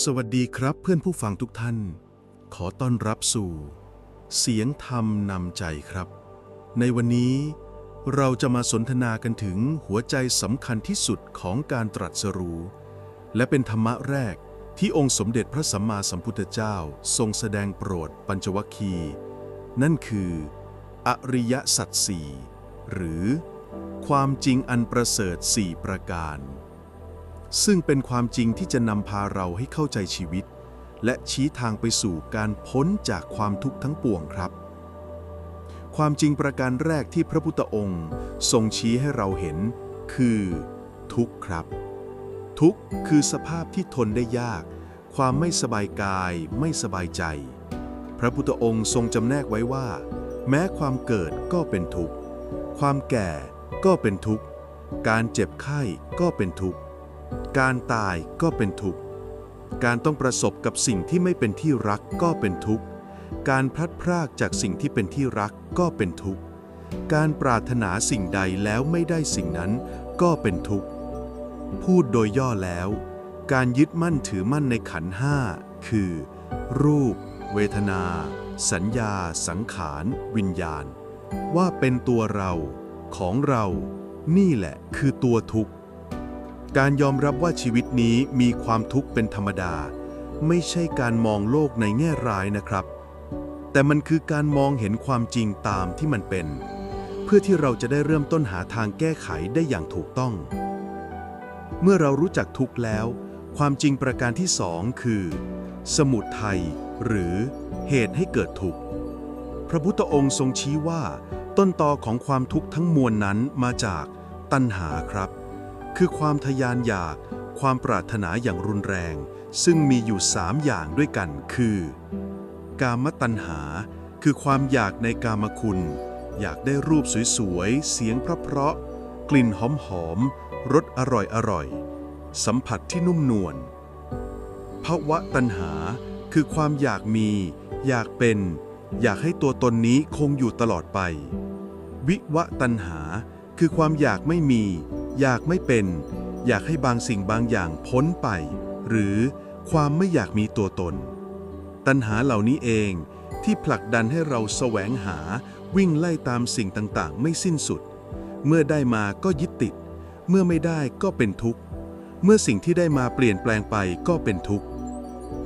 สวัสดีครับเพื่อนผู้ฟังทุกท่าน ขอต้อนรับสู่ เสียงธรรมนำใจครับ ในวันนี้เราจะมาสนทนากันถึงหัวใจสำคัญที่สุดของการตรัสรู้ และเป็นธรรมะแรกที่องค์สมเด็จพระสัมมาสัมพุทธเจ้าทรงแสดงโปรดปัญจวัคคี นั่นคือ อริยสัจสี่หรือ ความจริงอันประเสริฐสี่ประการ ซึ่งเป็นความจริงที่จะนำพาเราให้เข้าใจชีวิต และชี้ทางไปสู่การพ้นจากความทุกข์ทั้งปวงครับ ความจริงประการแรกที่พระพุทธองค์ทรงชี้ให้เราเห็น คือ ทุกข์ครับ ทุกข์คือสภาพที่ทนได้ยาก ความไม่สบายกาย ไม่สบายใจ พระพุทธองค์ทรงจำแนกไว้ว่า แม้ความเกิดก็เป็นทุกข์ ความแก่ก็เป็นทุกข์ การเจ็บไข้ก็เป็นทุกข์ การตายก็เป็นทุกข์ การต้องประสบกับสิ่งที่ไม่เป็นที่รักก็เป็นทุกข์ การพลัดพรากจากสิ่งที่เป็นที่รักก็เป็นทุกข์ การปรารถนาสิ่งใดแล้วไม่ได้สิ่งนั้นก็เป็นทุกข์ พูดโดยย่อแล้ว การยึดมั่นถือมั่นในขันห้าคือ รูป เวทนา สัญญา สังขาร วิญญาณ ว่าเป็นตัวเรา ของเรา นี่แหละคือตัวทุกข์ การยอมรับว่าชีวิตนี้มีความทุกข์เป็นธรรมดา ไม่ใช่การมองโลกในแง่ร้ายนะครับ แต่มันคือการมองเห็นความจริงตามที่มันเป็น เพื่อที่เราจะได้เริ่มต้นหาทางแก้ไขได้อย่างถูกต้อง เมื่อเรารู้จักทุกข์แล้ว ความจริงประการที่สองคือ สมุทัยหรือเหตุให้เกิดทุกข์พระพุทธองค์ทรงชี้ว่า ต้นตอของความทุกข์ทั้งมวลนั้นมาจากตัณหาครับ คือความทยานอยาก ความปรารถนาอย่างรุนแรง ซึ่งมีอยู่สามอย่างด้วยกัน คือ กามตัณหา คือความอยากในกามคุณ อยากได้รูปสวยๆ เสียงเพราะๆกลิ่นหอมๆรสอร่อยๆ สัมผัสที่นุ่มนวลภาวะตัณหา คือความอยากมี อยากเป็น อยากให้ตัวตนนี้คงอยู่ตลอดไป วิวะตัณหา คือความอยากไม่มี อยากไม่เป็น อยากให้บางสิ่งบางอย่างพ้นไป หรือความไม่อยากมีตัวตน ตัณหาเหล่านี้เองที่ผลักดันให้เราแสวงหาวิ่งไล่ตามสิ่งต่างๆ ไม่สิ้นสุด เมื่อได้มาก็ยึดติด เมื่อไม่ได้ก็เป็นทุกข์ เมื่อสิ่งที่ได้มาเปลี่ยนแปลงไปก็เป็นทุกข์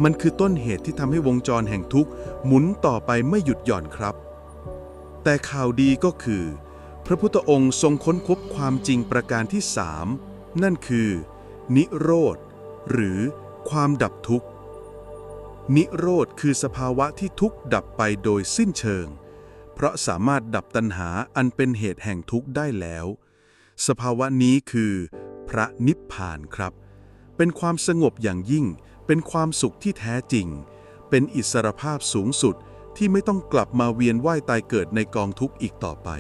มันคือต้นเหตุที่ทำให้วงจรแห่งทุกข์หมุนต่อไปไม่หยุดหย่อนครับ แต่ข่าวดีก็คือ พระพุทธองค์ทรงค้นพบความจริงประการที่สามนั่นคือ นิโรธ หรือความดับทุกข์ นิโรธคือสภาวะที่ทุกข์ดับไปโดยสิ้นเชิง เพราะสามารถดับตัณหาอันเป็นเหตุแห่งทุกข์ได้แล้ว สภาวะนี้คือ พระนิพพานครับ เป็นความสงบอย่างยิ่ง เป็นความสุขที่แท้จริง เป็นอิสรภาพสูงสุดที่ไม่ต้องกลับมาเวียนว่ายตายเกิดในกองทุกข์อีกต่อไป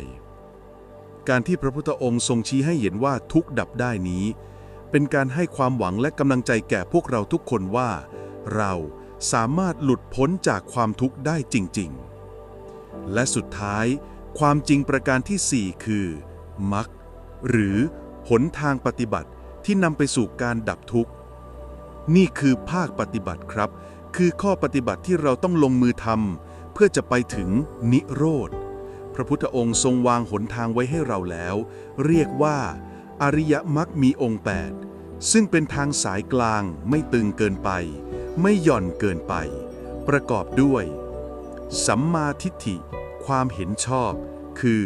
การที่พระพุทธองค์ทรงชี้ให้เห็นว่าทุกดับได้นี้ เป็นการให้ความหวังและกำลังใจแก่พวกเราทุกคนว่า เราสามารถหลุดพ้นจากความทุกข์ได้จริง ๆ และสุดท้าย ความจริงประการที่ 4 คือมรรคหรือหนทางปฏิบัติที่นำไปสู่การดับทุกข์ นี่คือภาคปฏิบัติครับ คือข้อปฏิบัติที่เราต้องลงมือทำเพื่อจะไปถึงนิโรธ พระพุทธองค์ทรงวางหนทางไว้ให้เราแล้ว เรียกว่า อริยมรรคมีองค์ 8 ซึ่งเป็นทางสายกลางไม่ตึงเกินไป ไม่หย่อนเกินไป ประกอบด้วย สัมมาทิฏฐิ ความเห็นชอบ คือ